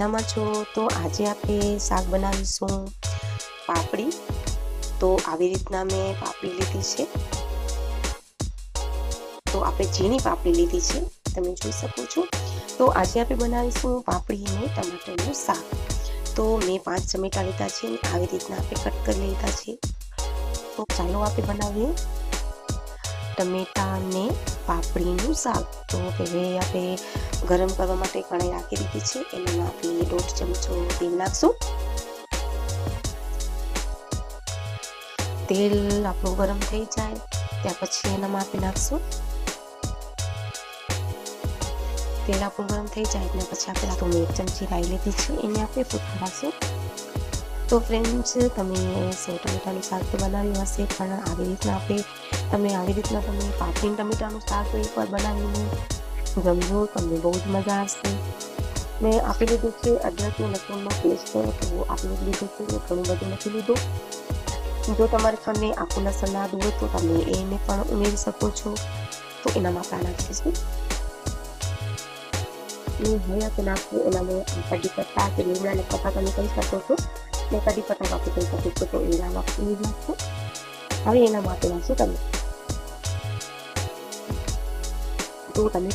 મજામાં છો? તો આજે આપણે શાક બનાવીશું પાપડી. તો આવી રીતના મેં પાપડી લીધી છે. તો આપણે ઝીણી પાપડી લીધી છે. તમે જોઈ શકો છો. તો આજે આપણે બનાવીશું પાપડી અને ટમાટરનું શાક. તો મેં પાંચ ટમેટા લીધા છે. આવી રીતના આપણે કટ કરી લીધા છે. તો ચાલો આપણે બનાવીએ. ટમેટા અને પાપડીનું શાક. તો હવે આપણે ગરમ કરવા માટે કઢાઈ રાખી દીધી છે. એમાં આપણે દોઢ ચમચો તેલ નાખશું. તેલ આપણું ગરમ થઈ જાય. ત્યાર પછી એનામાં આપણે નાખશું. તેલ આપણું ગરમ થઈ જાય એટલે પછી આપણે તો એક ચમચી રાઈ લીધી છે. એને આપણે ફૂટવા તો ફ્રેન્ડ્સ તમે સો ટમેટાનું શાક તો બનાવ્યું હશે, પણ આવી રીતના આપણે તમે આવી રીતના તમે પાપડી ટમેટાનું શાક એકવાર બનાવીને જમજો, તમને બહુ જ મજા આવશે. મેં આપી લીધું છે અદરક અને લસણનો પેસ્ટ તો આપી લીધું છે, મેં ઘણું બધું નથી લીધું. જો તમારે ફરને આખું લસણ ના હોય તો તમે એને પણ ઉમેરી શકો છો. તો એનામાં આપણે નાખીશું હવે આપણે નાખવું એનામાં કઢી પત્તા કે લીમડાના પત્તા તમે કહી શકો છો. ને કઢી પત્તા આપણે કહી શકો છો, તો એનામાં ઉમેરી નાખશું હવે એનામાં આપણે નાખશું તમે. તો તમે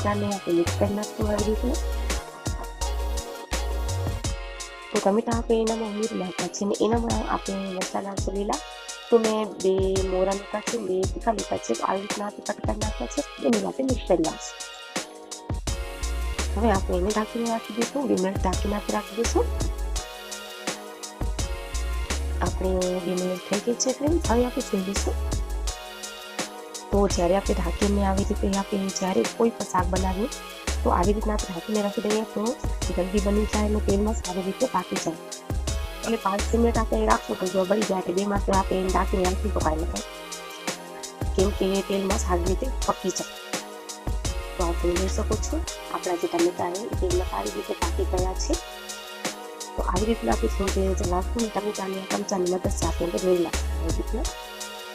તો આપણે એનામાં ઉમેરી નાખ્યા છે ને એનામાં આપણે મસાલા છે લીલા તો મેં બે મોરા લીધા છે, બે તીખા લીધા છે, આવી રીતના આપણે કટ નાખ્યા છે. એની માટે મિક્સ કરી નાખશું હવે આપણે એને ઢાંકીને રાખી દઈશું, બે મિનિટ ઢાંકીને આપણે રાખી દઈશું. આપણે બે મિનિટ થઈ ગઈ છે ફ્રેન્ડ હવે આપણે જોઈ લઈશું તો જ્યારે આપણે ઢાંકીને આવી રીતે આપણે જ્યારે કોઈ પણ શાક બનાવીએ, તો આવી રીતના આપણે ઢાંકીને રાખી દઈએ તો જલ્દી બની જાય અને તેલમાં સારી રીતે પાકી જાય. એટલે પાંચ મિનિટ આપણે રાખશું તો જો બળી જાય કે બે માત્ર આપણે ઢાંકીને રાખી તો કાંઈ કેમ કે તેલમાં સારી રીતે પકી જાય. તો આપણે જોઈ શકો છો, આપણા જે ટમેટા એ તેલમાં સારી રીતે પાકી ગયા છે. તો આવી રીતના આપણે થોડી જે ચલાવશું ટમેટાને ચમચાની મદદથી આપણે જોઈ નાખશું. આવી રીતના.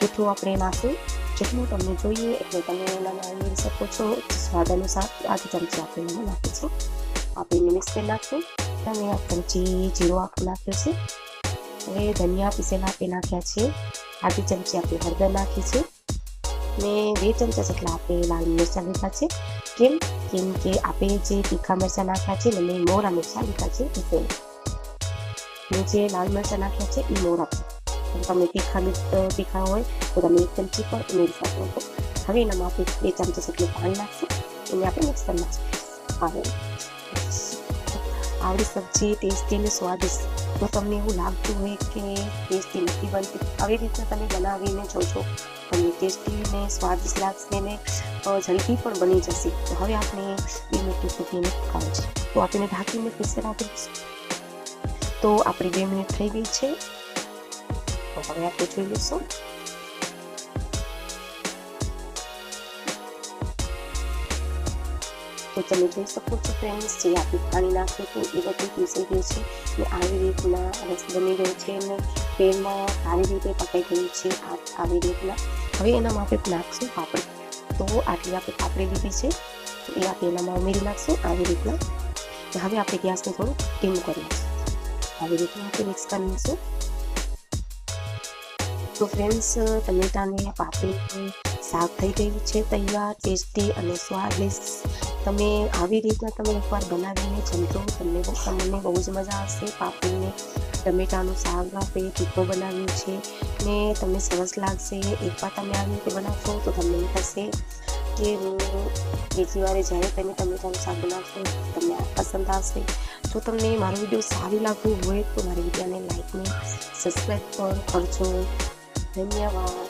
મીઠું આપણે નાખશું. જેટલું તમને જોઈએ, એટલે તમે એનામાં ઉમેરી શકો છો. સ્વાદ અનુસાર આધી ચમચી આપણે એનામાં છે. આપણે મિક્સ કરી નાખશું તમે આ ચમચી જીરો આખું નાખ્યો છે. હવે ધનિયા પીસેલા આપણે નાખ્યા છે. આધી ચમચી આપણે હળદર નાખી છે. ને બે ચમચા જેટલા આપણે લાલ મરચાં લીધા છે. કેમ? કેમ કે આપણે જે તીખા મરચાં નાખ્યા છે ને મોરા મરચાં લીધા છે. મેં જે લાલ મરચાં નાખ્યા છે, એ મોરા. છે તમે તીખા તીખા હોય તો તમે એક ચમચી પણ ઉમેરી શકો છો હવે એનામાં આપણે બે ચમચી જેટલું પાણી નાખશું એને આપણે મિક્સ કરી નાખશું હવે આવડી સબ્જી ટેસ્ટી અને સ્વાદિષ્ટ તો તમને એવું લાગતું હોય કે ટેસ્ટી નથી બનતી આવી રીતના તમે બનાવીને જોજો તમને ટેસ્ટી ને સ્વાદિષ્ટ લાગશે ને જલ્દી પણ બની જશે તો હવે આપણે બે મિનિટ સુધીને પકાવું છે તો આપણે ઢાંકીને પીસે રાખી તો આપણી બે મિનિટ થઈ ગઈ છે તો હવે આપણે જોઈ લઈશું તો તમે જોઈ શકો છો ફ્રેન્ડ્સ જે આપણે પાણી નાખ્યું હતું એ બધું પીસાઈ ગયું છે ને આવી રીતના રસ બની ગયો છે અને તેલમાં સારી રીતે પકાઈ ગયું છે આવી રીતના હવે એનામાં આપણે નાખશું પાપડી તો આટલી આપણે પાપડી લીધી છે તો એ આપણે એનામાં ઉમેરી નાખશું આવી રીતના હવે આપણે ગેસને થોડું ધીમું કરી નાખશું આવી રીતના આપણે મિક્સ કરી લઈશું તો ફ્રેન્ડ્સ ટમેટાને પાપડી શાક થઈ ગયું છે, તૈયાર, ટેસ્ટી અને સ્વાદિષ્ટ. તમે આવી રીતના તમે એકવાર બનાવીને જમજો. તમને તમને બહુ જ મજા આવશે. પાપડીને, ટમેટાનું શાક આપણે તીખો બનાવ્યું છે ને તમને સરસ લાગશે. એકવાર તમે આવી રીતે બનાવશો તો તમને એમ થશે કે બીજી વારે જ્યારે તમે ટમેટાનું શાક બનાવશો, તમને પસંદ આવશે. જો તમને મારો વીડિયો સારું લાગવું હોય તો મારી વિડીયોને લાઈકને સબસ્ક્રાઈબ પણ કરજો. 매미 야.